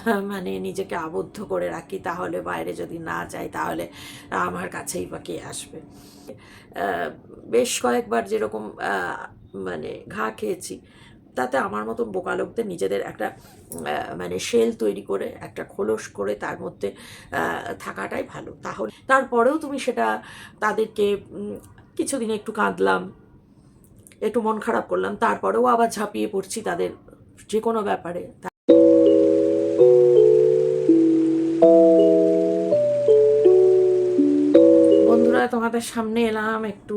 মানে নিজেকে আবদ্ধ করে রাখি, তাহলে বাইরে যদি না যাই, তাহলে আমার কাছেই বা কে আসবে? বেশ কয়েকবার যেরকম মানে ঘা খেয়েছি, তাতে আমার মতন বোকা লোকদের নিজেদের একটা মানে শেল তৈরি করে, একটা খোলস করে তার মধ্যে থাকাটাই ভালো। তাহলে তারপরেও তুমি সেটা তাদেরকে কিছুদিন একটু কাঁদলাম, একটু মন খারাপ করলাম, তারপরেও আবার ঝাঁপিয়ে পড়ছি তাদের যে কোনো ব্যাপারে। বন্ধুরা তোমাদের সামনে এলাম একটু।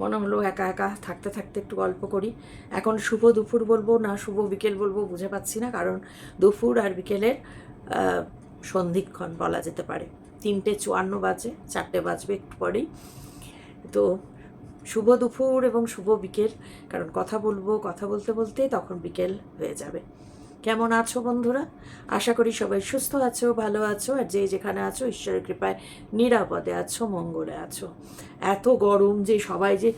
মনে হলো একা একা থাকতে থাকতে একটু গল্প করি। এখন শুভ দুপুর বলব, না শুভ বিকেল বলব, বুঝে পাচ্ছি না, কারণ দুপুর আর বিকেলের সন্ধিক্ষণ বলা যেতে পারে। তিনটে চুয়ান্ন বাজে, চারটে বাজবে একটু পরেই। তো শুভ দুপুর এবং শুভ বিকেল, কারণ কথা বলব, কথা বলতে বলতে তখন বিকেল হয়ে যাবে। কেমন আছো বন্ধুরা? আশা করি সবাই সুস্থ আছো, ভালো আছো, আর যে যেখানে আছো, ঈশ্বরের কৃপায় নিরাপদে আছো, মঙ্গলে আছো। এত গরম যে সবাই যে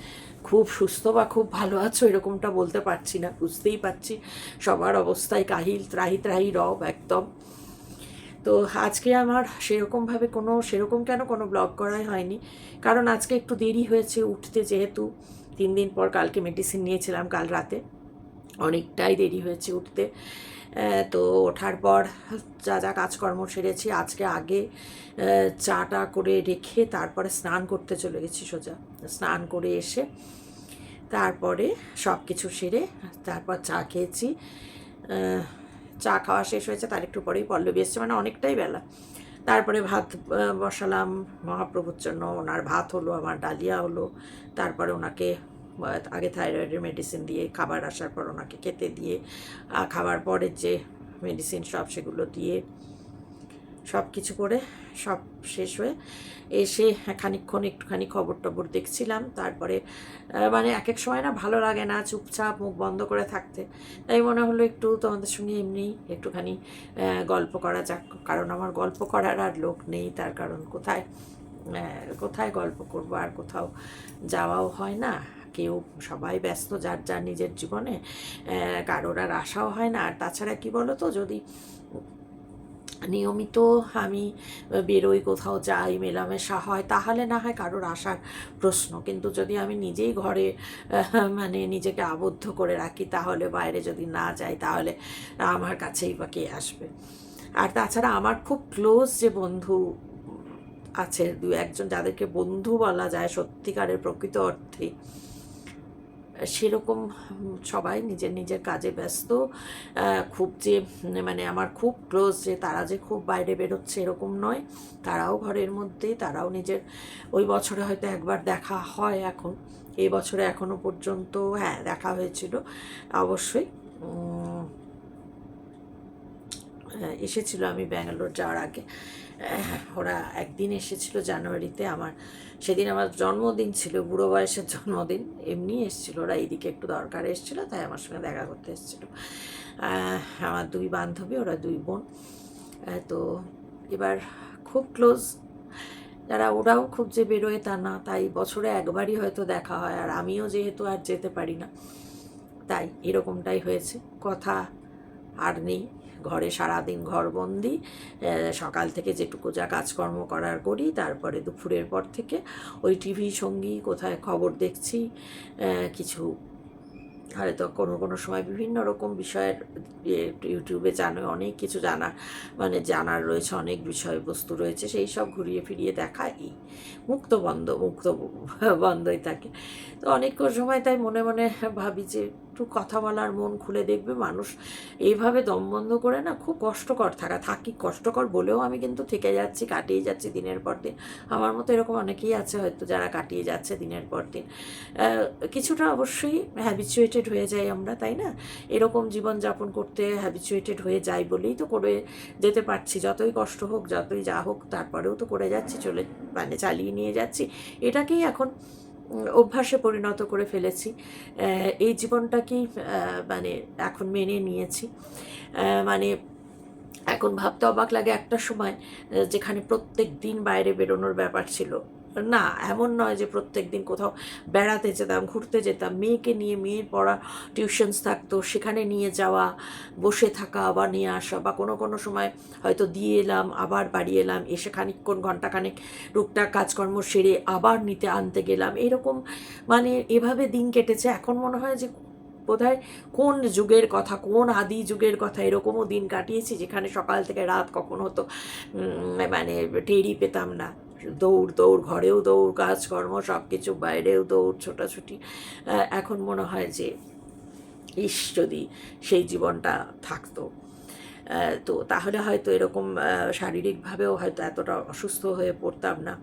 খুব সুস্থ বা খুব ভালো আছো, এরকমটা বলতে পারছি না, বুঝতেই পারছি। সবার অবস্থায় কাহিল, ত্রাহি ত্রাহি, রব, একদম। তো আজকে আমার সেরকমভাবে কোনো, সেরকম কেন কোনো ব্লগ করাই হয়নি। কারণ আজকে একটু দেরি হয়েছে উঠতে যেহেতু। তিন দিন পর কালকে মেডিসিন নিয়েছিলাম কাল রাতে। অনেকটাই দেরি হয়েছে উঠতে। তো ওঠার পর যা যা কাজকর্ম সেরেছি, আজকে আগে চাটা করে রেখে তারপরে স্নান করতে চলে গেছি সোজা। স্নান করে এসে তারপরে সব কিছু সেরে তারপর চা খেয়েছি। চা খাওয়া শেষ হয়েছে, তার একটু পরেই পল্লবী এসছে মানে অনেকটাই বেলা। তারপরে ভাত বসালাম, মহাপ্রভুর জন্য ওনার ভাত হলো, আমার ডালিয়া হলো, তারপরে ওনাকে আগে থাইরয়েডের মেডিসিন দিয়ে খাবার আসার পর ওনাকে খেতে দিয়ে খাবার পরের যে মেডিসিন সব সেগুলো দিয়ে সব কিছু করে সব শেষ হয়ে এসে খানিকক্ষণ একটুখানি খবর টবর দেখছিলাম। তারপরে মানে এক এক সময় না ভালো লাগে না চুপচাপ মুখ বন্ধ করে থাকতে। তাই মনে হলো একটু তোমাদের সঙ্গে এমনি একটুখানি গল্প করা যাক। কারণ আমার গল্প করার আর লোক নেই, তার কারণ কোথায় কোথায় গল্প করব আর কোথাও যাওয়াও হয় না। কেউ সবাই ব্যস্ত যার যার নিজের জীবনে কারোর আর আশাও হয় না। আর তাছাড়া কি বলো তো যদি নিয়মিত আমি বেরোই কোথাও যাই, মেলামেশা হয়, তাহলে না হয় কারোর আসার প্রশ্ন। কিন্তু যদি আমি নিজেই ঘরে মানে নিজেকে আবদ্ধ করে রাখি, তাহলে বাইরে যদি না যাই, তাহলে আমার কাছেই বা কে আসবে? আর তাছাড়া আমার খুব ক্লোজ যে বন্ধু আছে, দু একজন যাদেরকে বন্ধু বলা যায় সত্যিকারের প্রকৃত অর্থে সেরকম সবাই নিজের নিজের কাজে ব্যস্ত। খুব যে মানে আমার খুব ক্লোজ যে, তারা যে খুব বাইরে বেরোচ্ছে এরকম নয়। তারাও ঘরের মধ্যেই তারাও নিজের, ওই বছরে হয়তো একবার দেখা হয় এখন। এই বছরে এখনও পর্যন্ত হ্যাঁ দেখা হয়েছিল। অবশ্যই এসেছিল আমি ব্যাঙ্গালোর যাওয়ার আগে। ওরা একদিন এসেছিল জানুয়ারিতে আমার, সেদিন আমার জন্মদিন ছিল, বুড়ো বয়সের জন্মদিন, এমনি এসেছিল, ওরা এইদিকে একটু দরকার এসেছিল, তাই আমার সঙ্গে দেখা করতে এসেছিল। আমার দুই বান্ধবী, ওরা দুই বোন। তো এবার খুব ক্লোজ যারা ওরাও খুব যে বেরোয় তা না, তাই বছরে একবারই হয়তো দেখা হয়, আর আমিও যেহেতু আর যেতে পারি না, তাই এরকমটাই হয়েছে। কথা আর নেই। ঘরে সারাদিন ঘরবন্দি সকাল থেকে যেটুকু যা কাজকর্ম করার করি, তারপরে দুপুরের পর থেকে ওই টিভি, সঙ্গী, কোথায় খবর দেখছি কিছু হয়তো কোনো কোনো সময় বিভিন্ন রকম বিষয়ের ইউটিউবে জানো, অনেক কিছু জানা মানে জানার রয়েছে, অনেক বিষয়বস্তু রয়েছে, সেই সব ঘুরিয়ে ফিরিয়ে দেখা এই মুক্ত বন্ধ, মুক্ত বন্ধই থাকে। তো অনেক সময় তাই মনে মনে ভাবি যে একটু কথা বলার মন খুলে দেখবে। মানুষ এইভাবে দম বন্ধ করে না, খুব কষ্টকর থাকা। থাকি কষ্টকর বলেও আমি কিন্তু থেকে যাচ্ছি, কাটিয়ে যাচ্ছি দিনের পর দিন। আমার মতো এরকম অনেকেই আছে হয়তো যারা কাটিয়ে যাচ্ছে দিনের পর দিন। কিছুটা অবশ্যই হ্যাবিচুয়েটেড হয়ে যাই আমরা, তাই না? এরকম জীবনযাপন করতে হ্যাবিচুয়েটেড হয়ে যাই বলেই তো করে যেতে পারছি। যতই কষ্ট হোক, যতই যা হোক, তারপরেও তো করে যাচ্ছি, চলে মানে চালিয়ে নিয়ে যাচ্ছি। এটাকেই এখন অভ্যাসে পরিণত করে ফেলেছি। এই জীবনটাকেই মানে এখন মেনে নিয়েছি। মানে এখন ভাবতে অবাক লাগে একটা সময় যেখানে প্রত্যেক দিন বাইরে বেরোনোর ব্যাপার ছিল। না, এমন নয় যে প্রত্যেক দিন কোথাও বেড়াতে যেতাম, ঘুরতে যেতাম। মেয়েকে নিয়ে মেয়ের পড়া টিউশনস থাকতো, সেখানে নিয়ে যাওয়া, বসে থাকা, আবার নিয়ে আসা বা কোনো কোনো সময় হয়তো দিয়ে এলাম, আবার বাড়ি এলাম, এসে খানিকক্ষণ ঘন্টাখানেক টুকটাক কাজকর্ম সেরে আবার নিতে আনতে গেলাম। এরকম মানে এভাবে দিন কেটেছে। এখন মনে হয় যে বোধহয় কোন যুগের কথা, কোন আদি যুগের কথা এরকমও দিন কাটিয়েছি, যেখানে সকাল থেকে রাত কখন হতো মানে টেরই পেতাম না। দৌড় দৌড়, ঘরেও দৌড়, কাজকর্ম সব কিছু বাইরেও দৌড়, ছোটাছুটি। এখন মনে হয় যে, ইস, যদি সেই জীবনটা থাকতো। তো তাহলে হয়তো এরকম শারীরিকভাবেও হয়তো এতটা অসুস্থ হয়ে পড়তাম না।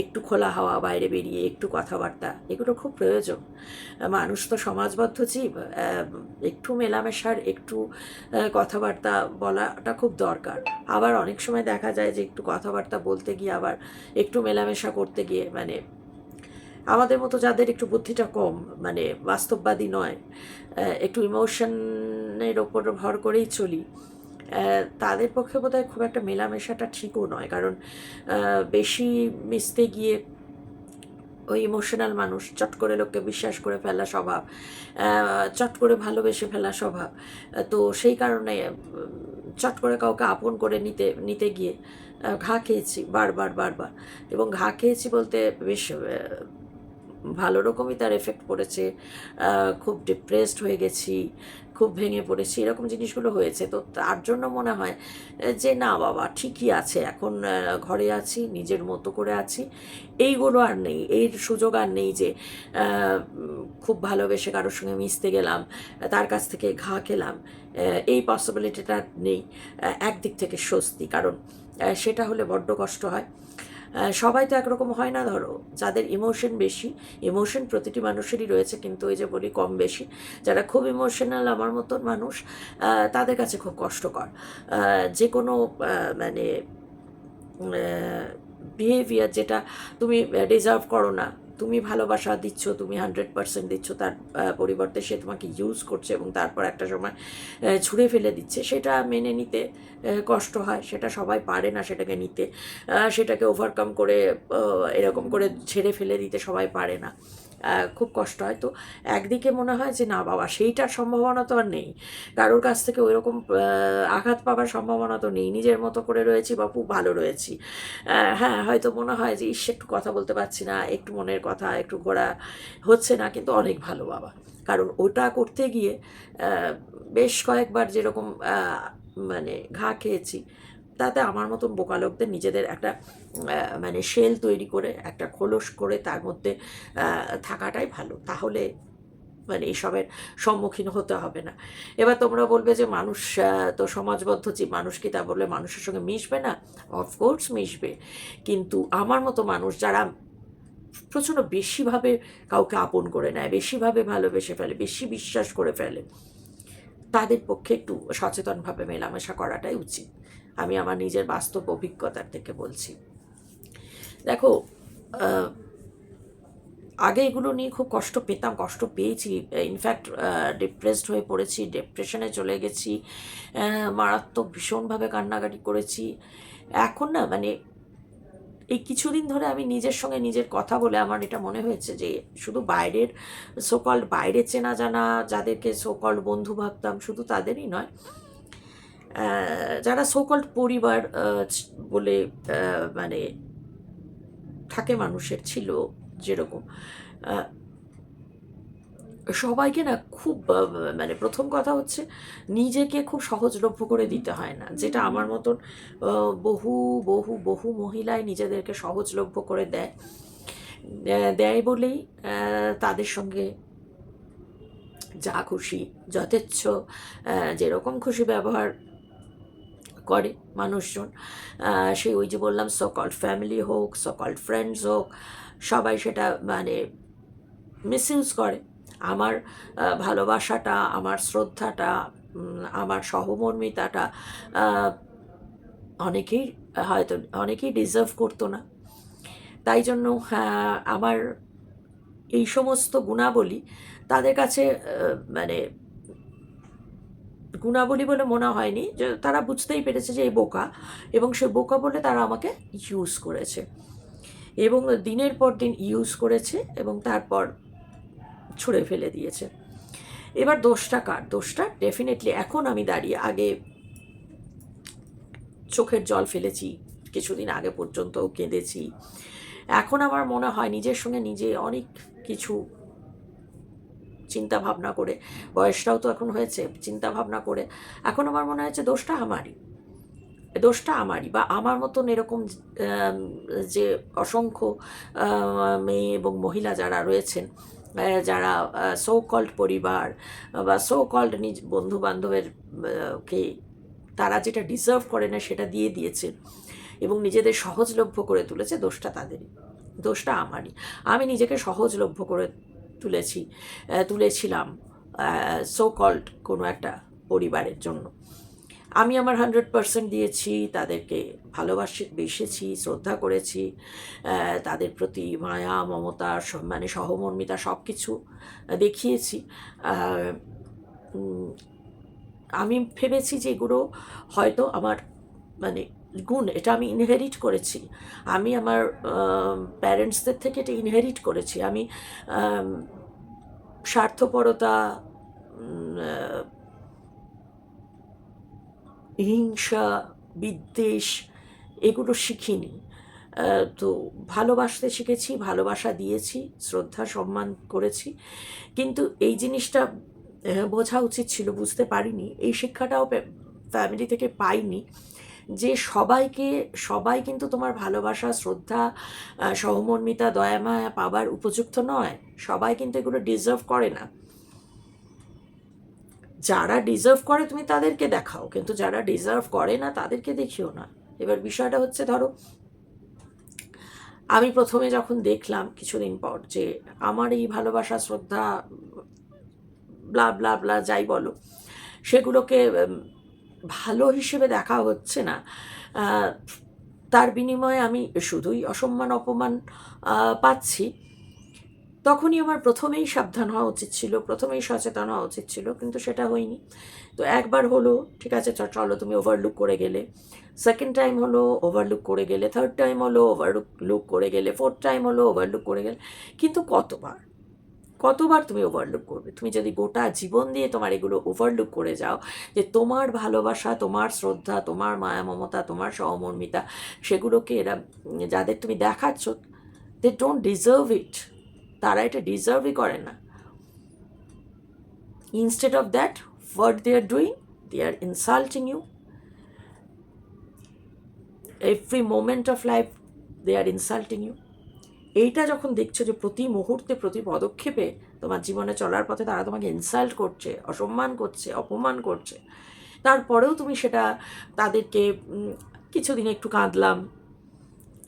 একটু খোলা হাওয়া, বাইরে বেরিয়ে একটু কথাবার্তা, এগুলো খুব প্রয়োজন। মানুষ তো সমাজবদ্ধ জীব একটু মেলামেশার, একটু কথাবার্তা বলাটা খুব দরকার। আবার অনেক সময় দেখা যায় যে একটু কথাবার্তা বলতে গিয়ে আবার একটু মেলামেশা করতে গিয়ে মানে আমাদের মতো যাদের একটু বুদ্ধিটা কম মানে বাস্তববাদী নয় একটু ইমোশনের ওপর ভর করেই চলি তাদের পক্ষে বোধহয় খুব একটা মেলামেশাটা ঠিকও নয়। কারণ বেশি মিশতে গিয়ে ওই ইমোশনাল মানুষ চট করে লোককে বিশ্বাস করে ফেলা স্বভাব চট করে ভালোবেসে ফেলা স্বভাব তো সেই কারণে চট করে কাউকে আপন করে নিতে নিতে গিয়ে ঘা খেয়েছি বারবার বারবার। এবং ঘা খেয়েছি বলতে বেশ ভালো রকমই তার এফেক্ট পড়েছে খুব ডিপ্রেসড হয়ে গেছি খুব ভেঙে পড়েছি, এরকম জিনিসগুলো হয়েছে। তো তার জন্য মনে হয় যে না বাবা, ঠিকই আছে, এখন ঘরে আছি, নিজের মতো করে আছি, এইগুলো আর নেই, এর সুযোগ আর নেই যে খুব ভালোবেসে কারোর সঙ্গে মিশতে গেলাম, তার কাছ থেকে ঘা খেলাম এই পসিবিলিটিটা নেই একদিক থেকে স্বস্তি, কারণ সেটা হলে বড্ড কষ্ট হয়। সবাই তো একরকম হয় না, ধরো। যাদের ইমোশন বেশি ইমোশন প্রতিটি মানুষেরই রয়েছে, কিন্তু ওই যে বলি কম বেশি, যারা খুব ইমোশনাল আমার মতন মানুষ তাদের কাছে খুব কষ্টকর। যে কোনো মানে বিহেভিয়ার যেটা তুমি ডিজার্ভ করো না তুমি ভালোবাসা দিচ্ছ, তুমি হান্ড্রেড পার্সেন্ট দিচ্ছ, তার পরিবর্তে সে তোমাকে ইউজ করছে এবং তারপর একটা সময় ছুঁড়ে ফেলে দিচ্ছে। সেটা মেনে নিতে কষ্ট হয়, সেটা সবাই পারে না সেটাকে নিতে। সেটাকে ওভারকাম করে এরকম করে ছেড়ে ফেলে দিতে সবাই পারে না। খুব কষ্ট হয়। তো একদিকে মনে হয় যে, না বাবা, সেইটার সম্ভাবনা তো আর নেই। কারোর কাছ থেকে ওই রকম আঘাত পাবার সম্ভাবনা তো নেই। নিজের মতো করে রয়েছি বা খুব ভালো রয়েছি। হ্যাঁ হয়তো মনে হয় যে, ইস, একটু কথা বলতে পারছি না, একটু মনের কথা, একটু ঘোরা হচ্ছে না। কিন্তু অনেক ভালো বাবা। কারণ ওটা করতে গিয়ে বেশ কয়েকবার যেরকম মানে ঘা খেয়েছি তাতে আমার মতন বোকা লোকদের নিজেদের একটা মানে শেল তৈরি করে, একটা খোলস করে তার মধ্যে থাকাটাই ভালো। তাহলে মানে এসবের সম্মুখীন হতে হবে না। এবার তোমরা বলবে যে মানুষ তো সমাজবদ্ধ জীব, মানুষ কি তা বললে মানুষের সঙ্গে মিশবে না? অফকোর্স মিশবে। কিন্তু আমার মতো মানুষ যারা প্রচণ্ড বেশিভাবে কাউকে আপন করে নেয়, বেশিভাবে ভালোবেসে ফেলে, বেশি বিশ্বাস করে ফেলে, তাদের পক্ষে একটু সচেতনভাবে মেলামেশা করাটাই উচিত। আমি আমার নিজের বাস্তব অভিজ্ঞতার থেকে বলছি। দেখো আগে এগুলো নিয়ে খুব কষ্ট পেতাম, কষ্ট পেয়েছি। ইনফ্যাক্ট ডিপ্রেসড হয়ে পড়েছি ডিপ্রেশনে চলে গেছি মারাত্মক ভীষণভাবে কান্নাকাটি করেছি। এখন না মানে এই কিছুদিন ধরে আমি নিজের সঙ্গে নিজের কথা বলে আমার এটা মনে হয়েছে যে, শুধু বাইরের সোকল্ড বাইরে চেনা জানা, যাদেরকে সোকল্ড বন্ধু ভাবতাম, শুধু তাদেরই নয় যারা সোকল্ড পরিবার বলে মানে থাকে মানুষের ছিল যেরকম। সবাইকে না খুব মানে প্রথম কথা হচ্ছে নিজেকে খুব সহজলভ্য করে দিতে হয় না। যেটা আমার মতন বহু বহু বহু মহিলায় নিজেদেরকে সহজলভ্য করে দেয় দেয় বলেই তাদের সঙ্গে যা খুশি, যথেচ্ছ যেরকম খুশি ব্যবহার করে মানুষজন। সেই ওই যে বললাম সকল ফ্যামিলি হোক সকল ফ্রেন্ডস হোক, সবাই সেটা মানে মিসইউজ করে। আমার ভালোবাসাটা, আমার শ্রদ্ধাটা আমার সহমর্মিতাটা অনেকেই হয়তো, অনেকেই ডিজার্ভ করতো না। তাই জন্য আমার এই সমস্ত গুণাবলী তাদের কাছে মানে গুণাবলী বলে মনে হয়নি, যে তারা বুঝতেই পেরেছে যে এই বোকা, এবং সে বোকা বলে তারা আমাকে ইউজ করেছে। এবং দিনের পর দিন ইউজ করেছে এবং তারপর ছুঁড়ে ফেলে দিয়েছে। এবার দোষটা কার? দোষটা ডেফিনেটলি এখন আমি দাঁড়িয়ে আগে চোখের জল ফেলেছি, কিছুদিন আগে পর্যন্ত কেঁদেছি। এখন আমার মনে হয় নিজের সঙ্গে নিজে অনেক কিছু চিন্তা ভাবনা করে। বয়সটাও তো এখন হয়েছে চিন্তা ভাবনা করে। এখন আমার মনে হয়েছে দোষটা আমারই। দোষটা আমারই বা আমার মতন এরকম যে অসংখ্য মেয়ে এবং মহিলা যারা রয়েছেন যারা সো কল্ড পরিবার বা সো কল্ড নিজ বন্ধু বান্ধবের কে তারা যেটা ডিজার্ভ করে না সেটা দিয়ে দিয়েছে এবং নিজেদের সহজলভ্য করে তুলেছে, দোষটা তাদেরই। দোষটা আমারই। আমি নিজেকে সহজলভ্য করে তুলেছি তুলেছিলাম সো কল্ড কোনো একটা পরিবারের জন্য। আমি আমার হান্ড্রেড পার্সেন্ট দিয়েছি, তাদেরকে ভালোবাসি, বেসেছি, শ্রদ্ধা করেছি তাদের প্রতি মায়া, মমতা মানে সহমর্মিতা সব কিছু দেখিয়েছি আমি ভেবেছি যে এগুলো হয়তো আমার মানে গুণ, এটা আমি ইনহেরিট করেছি। আমি আমার প্যারেন্টসদের থেকে এটা ইনহেরিট করেছি। আমি স্বার্থপরতা হিংসা, বিদ্বেষ এগুলো শিখিনি। তো ভালোবাসতে শিখেছি, ভালোবাসা দিয়েছি, শ্রদ্ধা, সম্মান করেছি। কিন্তু এই জিনিসটা বোঝা উচিত ছিল, বুঝতে পারিনি। এই শিক্ষাটাও ফ্যামিলি থেকে পাইনি। যে সবাইকে, সবাই কিন্তু তোমার ভালোবাসা, শ্রদ্ধা সহমর্মিতা দয়ামায়া পাবার উপযুক্ত নয়। সবাই কিন্তু এগুলো ডিজার্ভ করে না। যারা ডিজার্ভ করে তুমি তাদেরকে দেখাও, কিন্তু যারা ডিজার্ভ করে না তাদেরকে দেখিও না। এবার বিষয়টা হচ্ছে ধরো, আমি প্রথমে যখন দেখলাম কিছুদিন পর যে আমার এই ভালোবাসা, শ্রদ্ধা ব্লা ব্লা ব্লা যাই বলো, সেগুলোকে ভালো হিসেবে দেখা হচ্ছে না। তার বিনিময়ে আমি শুধুই অসম্মান, অপমান পাচ্ছি। তখনই আমার প্রথমেই সাবধান হওয়া উচিত ছিল, প্রথমেই সচেতন হওয়া উচিত ছিল, কিন্তু সেটা হয়নি। তো একবার হলো, ঠিক আছে চলো, তুমি ওভারলুক করে গেলে। সেকেন্ড টাইম হলো ওভারলুক করে গেলে। থার্ড টাইম হলো ওভারলুক লুক করে গেলে। ফোর্থ টাইম হলো ওভারলুক করে গেলে। কিন্তু কতবার? কতবার তুমি ওভারলুক করবে? তুমি যদি গোটা জীবন দিয়ে তোমার এগুলো ওভারলুক করে যাও, যে তোমার ভালোবাসা, তোমার শ্রদ্ধা, তোমার মায়া, মমতা, তোমার সহমর্মিতা, সেগুলোকে এরা, যাদের তুমি দেখাচ্ছ দে ডোন্ট ডিজার্ভ ইট তারা এটা ডিজার্ভই করে না। Instead of that what they are doing they are insulting you every moment of life they are insulting you এইটা যখন দেখছ যে প্রতি মুহূর্তে, প্রতি পদক্ষেপে তোমার জীবনে চলার পথে তারা তোমাকে ইনসাল্ট করছে, অসম্মান করছে, অপমান করছে, তারপরেও তুমি সেটা তাদেরকে কিছুদিন একটু কাঁদলাম,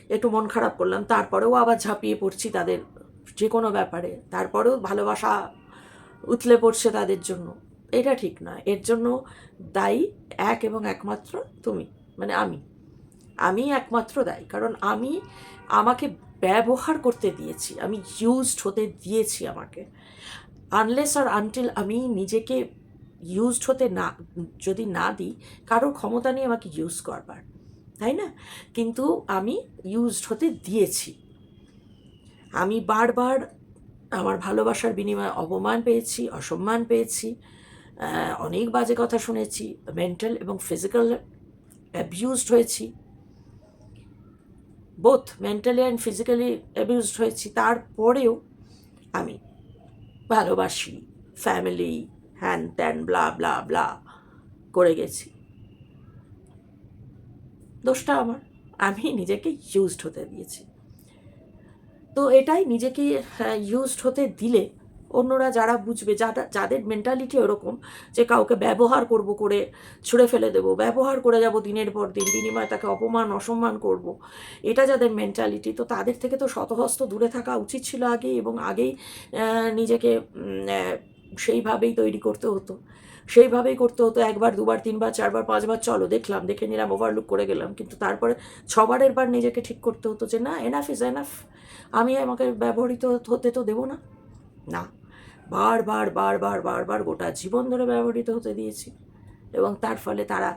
একটু মন খারাপ করলাম, তারপরেও আবার ঝাঁপিয়ে পড়ছি তাদের যে কোনো ব্যাপারে, তারপরেও ভালোবাসা উতলে পড়ছে তাদের জন্য। এটা ঠিক না। এর জন্য দায়ী এক এবং একমাত্র তুমি মানে আমি। আমি একমাত্র দায়ী। কারণ আমি আমাকে ব্যবহার করতে দিয়েছি, আমি ইউজড হতে দিয়েছি আমাকে। আনলেস আর আনটিল আমি নিজেকে ইউজড হতে না, যদি না দিই, কারোর ক্ষমতা নেই আমাকে ইউজ করবার, তাই না? কিন্তু আমি ইউজড হতে দিয়েছি। আমি বারবার আমার ভালোবাসার বিনিময়ে অপমান পেয়েছি, অসম্মান পেয়েছি অনেক বাজে কথা শুনেছি মেন্টাল এবং ফিজিক্যাল অ্যাবিউজড হয়েছি। Both mentally and physically abused হয়েছি, তারপরেও আমি ভালোবাসি ফ্যামিলি হ্যান ত্যান ব্লা ব্লা ব্লা করে গেছি। দোষটা আমার, আমি নিজেকে ইউজড হতে দিয়েছি। তো এটাই নিজেকে ইউজড হতে দিলে অন্যরা যারা বুঝবে যারা যাদের মেন্টালিটি ওরকম যে কাউকে ব্যবহার করব করে ছুঁড়ে ফেলে দেবো, ব্যবহার করে যাব দিনের পর দিন, বিনিময়ে তাকে অপমান, অসম্মান করব, এটা যাদের মেন্টালিটি তো তাদের থেকে তো শতহস্ত দূরে থাকা উচিত ছিল আগেই এবং আগেই নিজেকে সেইভাবেই তৈরি করতে হতো। সেইভাবেই করতে হতো, একবার, দুবার, তিনবার, চারবার, পাঁচবার, চলো, দেখলাম, দেখে নিলাম ওভারলুক করে গেলাম, কিন্তু তারপরে ছবারের বার নিজেকে ঠিক করতে হতো যে না এনাফ ইজ এনাফ আমি আমাকে ব্যবহৃত হতে তো দেবো না। না। বারবার বারবার বারবার গোটা জীবন ধরে ব্যবহৃত হতে দিয়েছি। এবং তার ফলে তারা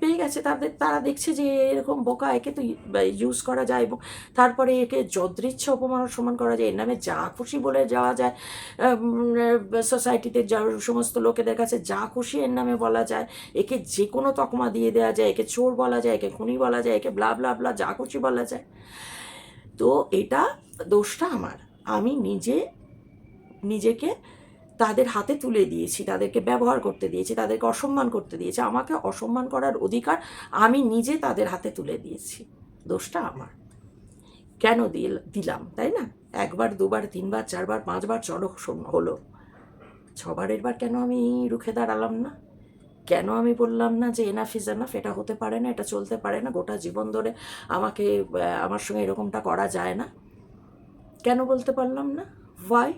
পেয়ে গেছে। তাদের তারা দেখছে যে এরকম বোকা একে তো ইউজ করা যায় এবং তারপরে একে যদৃচ্ছ অপমান সমান করা যায়। এর নামে যা খুশি বলে যাওয়া যায়। সোসাইটিতে যা সমস্ত লোকেদের কাছে যা খুশি এর নামে বলা যায়। একে যে কোনো তকমা দিয়ে দেওয়া যায়। একে চোর বলা যায়, একে খুনি বলা যায়, একে ব্লা ব্লা ব্লা যা খুশি বলা যায়। তো এটা দোষটা আমার। আমি নিজে নিজেকে তাদের হাতে তুলে দিয়েছি, তাদেরকে ব্যবহার করতে দিয়েছি, তাদেরকে অসম্মান করতে দিয়েছি। আমাকে অসম্মান করার অধিকার আমি নিজে তাদের হাতে তুলে দিয়েছি। দোষটা আমার। কেন দিল, দিলাম, তাই না? একবার, দুবার, তিনবার, চারবার, পাঁচবার শোন- হলো। ছবারের বার কেন আমি রুখে দাঁড়ালাম না? কেন আমি বললাম না যে এনাফ ইজ এনাফ এটা হতে পারে না, এটা চলতে পারে না, গোটা জীবন ধরে আমাকে আমার সঙ্গে এরকমটা করা যায় না। কেন বলতে পারলাম না? ওয়াই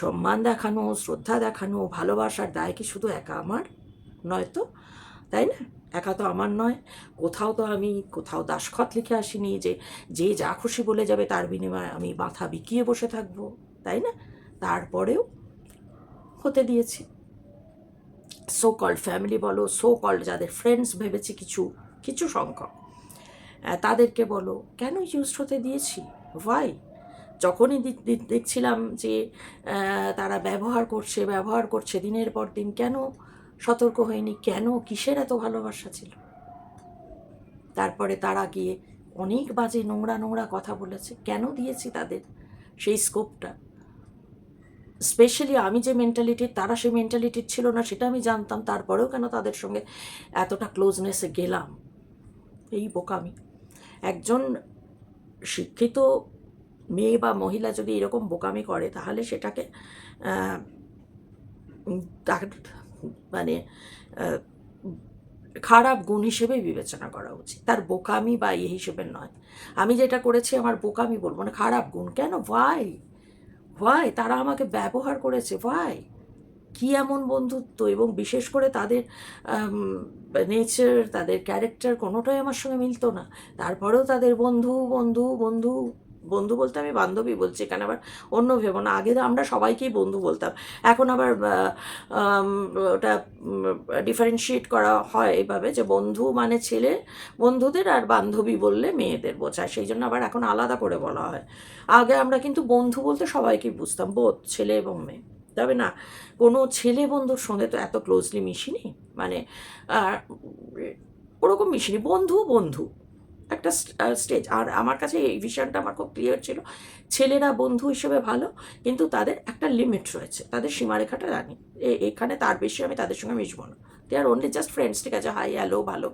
সম্মান দেখানো, শ্রদ্ধা দেখানো, ভালোবাসার দায় কি শুধু একা আমার নয় তো? তাই না? একা তো আমার নয়। কোথাও তো আমি, কোথাও দাসখত লিখে আসিনি যে যে যা খুশি বলে যাবে তার বিনিময়ে আমি মাথা বিকিয়ে বসে থাকব, তাই না? তারপরেও হতে দিয়েছি। সো কল্ড ফ্যামিলি বলো সো কল্ড যাদের ফ্রেন্ডস ভেবেছি কিছু কিছু সংখ্যক তাদেরকে বলো, কেন ইউজ হতে দিয়েছি? ওয়াই যখনই দেখছিলাম যে তারা ব্যবহার করছে ব্যবহার করছে, দিনের পর দিন কেন সতর্ক হয়নি, কেন কিসের এত ভালোবাসা ছিল? তারপরে তারা গিয়ে অনেক বাজে নোংরা নোংরা কথা বলেছে, কেন দিয়েছি তাদের সেই স্কোপটা? স্পেশালি আমি যে মেন্টালিটির, তারা সেই মেন্টালিটির ছিল না, সেটা আমি জানতাম, তারপরেও কেন তাদের সঙ্গে এতটা ক্লোজনেসে গেলাম? এই বোকামি। একজন শিক্ষিত মেয়ে বা মহিলা যদি এরকম বোকামি করে, তাহলে সেটাকে মানে খারাপ গুণ হিসেবেই বিবেচনা করা উচিত। তার বোকামি বা ইয়ে হিসেবে নয়। আমি যেটা করেছি, আমার বোকামি বলব না, খারাপ গুণ। কেন? ভাই ভাই তারা আমাকে ব্যবহার করেছে। ভাই কি এমন বন্ধুত্ব? এবং বিশেষ করে তাদের নেচার তাদের ক্যারেক্টার কোনোটাই আমার সঙ্গে মিলতো না। তারপরেও তাদের বন্ধু বন্ধু বন্ধু বন্ধু বলতে আমি বান্ধবী বলছি, এখানে আবার অন্য ভেবো না। আগে আমরা সবাইকেই বন্ধু বলতাম। এখন আবার ওটা ডিফারেন্সিয়েট করা হয় এইভাবে যে বন্ধু মানে ছেলে, বন্ধুদের আর বান্ধবী বললে মেয়েদের বোঝায় সেই জন্য আবার এখন আলাদা করে বলা হয়। আগে আমরা কিন্তু বন্ধু বলতে সবাইকেই বুঝতাম বোধ ছেলে এবং মেয়ে। তবে না, কোনো ছেলে বন্ধুর সঙ্গে তো এত ক্লোজলি মিশিনি। মানে ওরকম মিশিনি। বন্ধু বন্ধু। একটা স্টেজ আর আমার কাছে এই ভিশনটা আমার খুব ক্লিয়ার ছিল। ছেলেরা বন্ধু হিসেবে ভালো, কিন্তু তাদের একটা লিমিট রয়েছে। তাদের সীমারেখাটা জানি এখানে তার বেশি আমি তাদের সঙ্গে মিশব না। They are only just friends ঠিক আছে? হাই হ্যালো ভালো।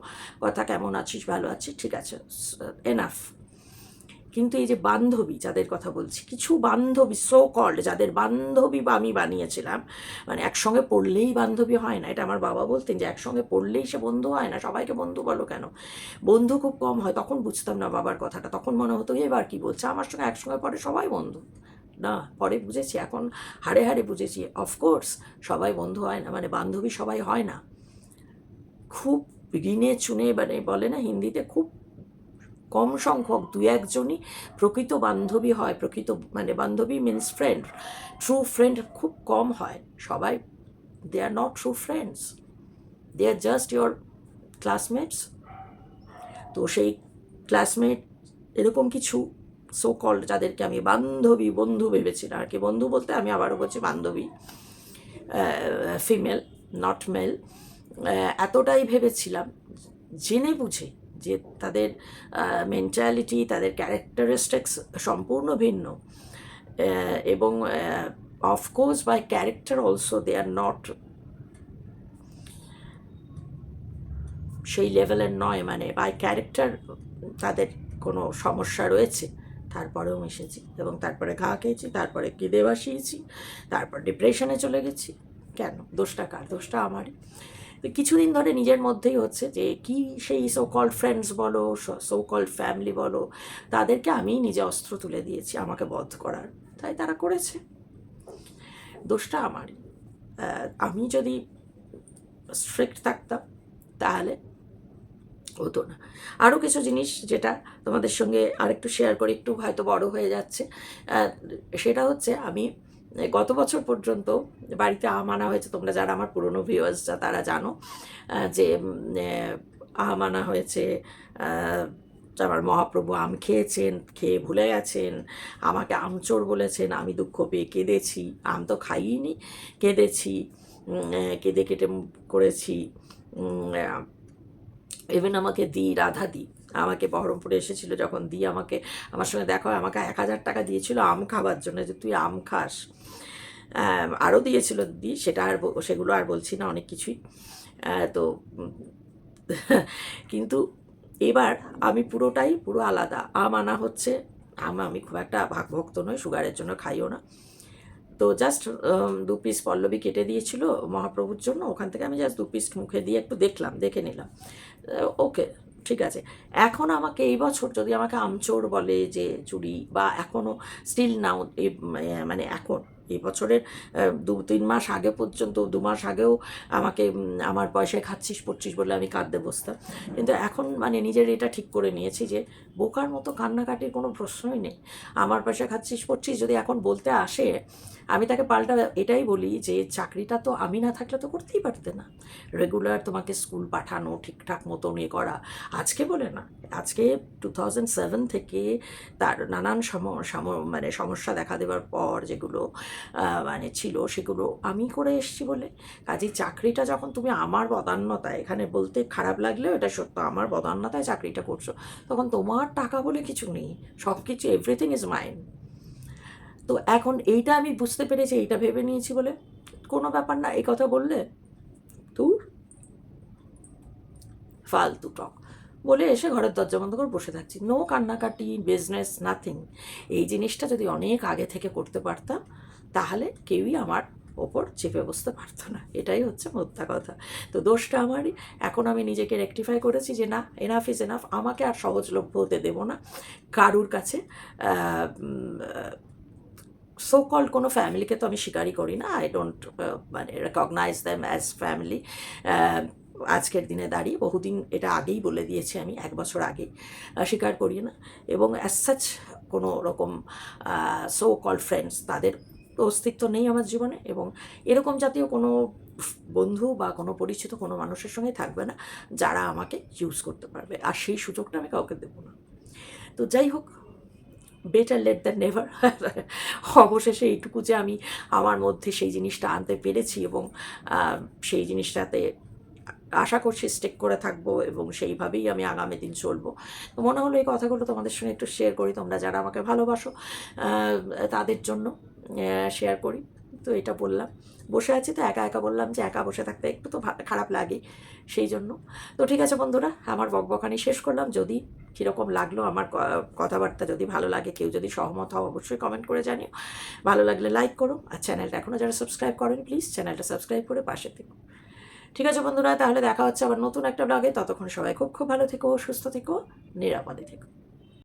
কথা কেমন আছিস? ভালো আছিস? ঠিক আছে। এনাফ কিন্তু এই যে বান্ধবী যাদের কথা বলছি, কিছু বান্ধবী সো কল্ড যাদের বান্ধবী বা আমি বানিয়েছিলাম মানে একসঙ্গে পড়লেই বান্ধবী হয় না। এটা আমার বাবা বলতেন যে একসঙ্গে পড়লেই সে বন্ধু হয় না। সবাইকে বন্ধু বলো কেন? বন্ধু খুব কম হয়। তখন বুঝতাম না বাবার কথাটা। তখন মনে হতো এবার কি বলছে? আমার সঙ্গে একসঙ্গে পড়ে সবাই বন্ধু। না, পরে বুঝেছি। এখন হাড়ে হাড়ে বুঝেছি। অফকোর্স সবাই বন্ধু হয় না। মানে বান্ধবী সবাই হয় না। খুব ঋণে চুনে মানে বলে না হিন্দিতে, খুব কম সংখ্যক দু একজনই প্রকৃত বান্ধবী হয়, প্রকৃত মানে বান্ধবী মিনস ফ্রেন্ড ট্রু ফ্রেন্ড খুব কম হয়। সবাই they are not true friends they are just your classmates তো সেই ক্লাসমেট এরকম কিছু সো কল যাদেরকে আমি বান্ধবী বন্ধু ভেবেছিলাম আর কি বন্ধু বলতে আমি আবারও বলছি বান্ধবী ফিমেল নট মেল এতটাই ভেবেছিলাম, জেনে বুঝে যে তাদের মেন্টালিটি তাদের ক্যারেক্টারিস্টিক্স সম্পূর্ণ ভিন্ন। এবং of course by character also they are not সেই লেভেলের নয় মানে বাই ক্যারেক্টার তাদের কোনো সমস্যা রয়েছে। তারপরেও মিশেছি এবং তারপরে ঘা খেয়েছি, তারপরে কেঁদে বাসিয়েছি তারপর ডিপ্রেশনে চলে গেছি। কেন? দোষটা কার? দোষটা আমারই। তো কিছুদিন ধরে নিজের মধ্যেই হচ্ছে যে, কি সেই সো কল্ড ফ্রেন্ডস বলো সো কল্ড ফ্যামিলি বলো, তাদেরকে আমি নিজে অস্ত্র তুলে দিয়েছি আমাকে বধ করার। তাই তারা করেছে। দোষটা আমারই। আমি যদি স্ট্রিক্ট থাকতাম, তাহলে হতো না। আরও কিছু জিনিস যেটা তোমাদের সঙ্গে আরেকটু শেয়ার করে, একটু হয়তো বড় হয়ে যাচ্ছে। সেটা হচ্ছে আমি গত বছর পর্যন্ত বাড়িতে আম আনা হয়েছে তোমরা যারা আমার পুরনো ভিউয়ার্সরা তারা জানো যে উম, এ, আম আনা হয়েছে আমার মহাপ্রভু আম খেয়েছেন খেয়ে ভুলে গেছেন আমাকে আমচোর বলেছেন আমি দুঃখ পেয়ে কেঁদেছি আম তো খাইনি কেঁদেছি কেঁদে কেটে করেছি ইভেন আমাকে দি রাধা দি আমাকে বহরমপুরে এসেছিল যখন দি আমাকে আমার সঙ্গে দেখা আমাকে এক হাজার টাকা দিয়েছিল আম খাবার জন্য যে তুই আম খাস। আরও দিয়েছিল দিদি, সেটা আর সেগুলো আর বলছি না, অনেক কিছুই। তো কিন্তু এবার আমি পুরোটাই পুরো আলাদা। আম আনা হচ্ছে, আম আমি খুব একটা ভাগভক্ত নই, সুগারের জন্য খাইও না। তো জাস্ট দু পিস পল্লবী কেটে দিয়েছিল মহাপ্রভুর জন্য, ওখান থেকে আমি জাস্ট দু পিস মুখে দিয়ে একটু দেখলাম, দেখে নিলাম। ওকে ঠিক আছে। এখন আমাকে এই বছর যদি আমাকে আমচোর বলে যে চুরি বা এখনও স্টিল নাও মানে এখন এই বছরের দু, তিন মাস আগে পর্যন্ত, দু মাস আগেও আমাকে আমার পয়সায় খাচ্ছিস, পড়ছিস বলে আমি কাঁদতে বসতাম। কিন্তু এখন মানে নিজের এটা ঠিক করে নিয়েছি যে, বোকার মতো কান্নাকাটির কোনো প্রশ্নই নেই। আমার পয়সা খাচ্ছিস, পড়ছিস যদি এখন বলতে আসে আমি তাকে পাল্টা এটাই বলি যে চাকরিটা তো আমি না থাকলে তো করতেই পারতে না। রেগুলার তোমাকে স্কুল পাঠানো, ঠিকঠাক মতন ইয়ে করা। আজকে বলে না, আজকে টু থাউজেন্ড সেভেন থেকে তার নানান সম মানে সমস্যা দেখা দেওয়ার পর যেগুলো মানে ছিল সেগুলো আমি করে এসেছি বলে। কাজেই চাকরিটা যখন তুমি আমার বদান্যতায় এখানে বলতে খারাপ লাগলেও এটা সত্য, আমার বদান্যতায় চাকরিটা করছ, তখন তোমার টাকা বলে কিছু নেই। সব কিছু এভরিথিং ইজ মাইন্ড তো এখন এইটা আমি বুঝতে পেরেছি, এইটা ভেবে নিয়েছি বলে কোনো ব্যাপার না, এই কথা বললে তুই ফালতু টক। বলে এসে ঘরের দরজা বন্ধ করে বসে থাকছি। নো কান্নাকাটি বিজনেস নাথিং এই জিনিসটা যদি অনেক আগে থেকে করতে পারতাম, তাহলে কেউই আমার ওপর চেপে বসতে পারতো না। এটাই হচ্ছে মোদ্দা কথা। তো দোষটা আমারই। এখন আমি নিজেকে রেকটিফাই করেছি যে না এনাফ ইজ এনাফ আমাকে আর সহজলভ্য হতে দেবো না। কারুর কাছে সো কল্ড কোনো ফ্যামিলিকে তো আমি স্বীকারই করি না। আই ডোন্ট মানে রেকগনাইজ দ্যাম অ্যাজ ফ্যামিলি আজকের দিনে দাঁড়িয়ে বহুদিন এটা আগেই বলে দিয়েছি আমি, এক বছর আগে স্বীকার করি না। এবং অ্যাজ সাচ কোনো রকম সো কল ফ্রেন্ডস তাদের অস্তিত্ব নেই আমার জীবনে। এবং এরকম জাতীয় কোনো বন্ধু বা কোনো পরিচিত কোনো মানুষের সঙ্গে থাকবে না যারা আমাকে ইউজ করতে পারবে। আর সেই সুযোগটা আমি কাউকে দেবো না। তো যাই হোক বেটার লেট দ্যান নেভার অবশেষে এইটুকু যে আমি আমার মধ্যে সেই জিনিসটা আনতে পেরেছি এবং সেই জিনিসটাতে আশা করছি স্টেক করে থাকব এবং সেইভাবেই আমি আগামী দিন চলবো। তো মনে হলো এই কথাগুলো তোমাদের সঙ্গে একটু শেয়ার করি, তোমরা যারা আমাকে ভালোবাসো তাদের জন্য শেয়ার করি। তো এটা বললাম। বসে আছি তো, একা একা বললাম যে একা বসে থাকতে একটু তো খারাপ লাগে সেই জন্য। তো ঠিক আছে বন্ধুরা, আমার বকবকানি শেষ করলাম। যদি কীরকম লাগল আমার কথাবার্তা, যদি ভালো লাগে, কেউ যদি সহমত হও অবশ্যই কমেন্ট করে জানিও। ভালো লাগলে লাইক করো। আর চ্যানেলটা এখনও যারা সাবস্ক্রাইব করেন প্লিজ চ্যানেলটা সাবস্ক্রাইব করে পাশে থেকো। ঠিক আছে বন্ধুরা, তাহলে দেখা হচ্ছে আবার নতুন একটা ব্লগে ততক্ষণ সবাই খুব খুব ভালো থেকো, সুস্থ থেকো, নিরাপদে থেকো।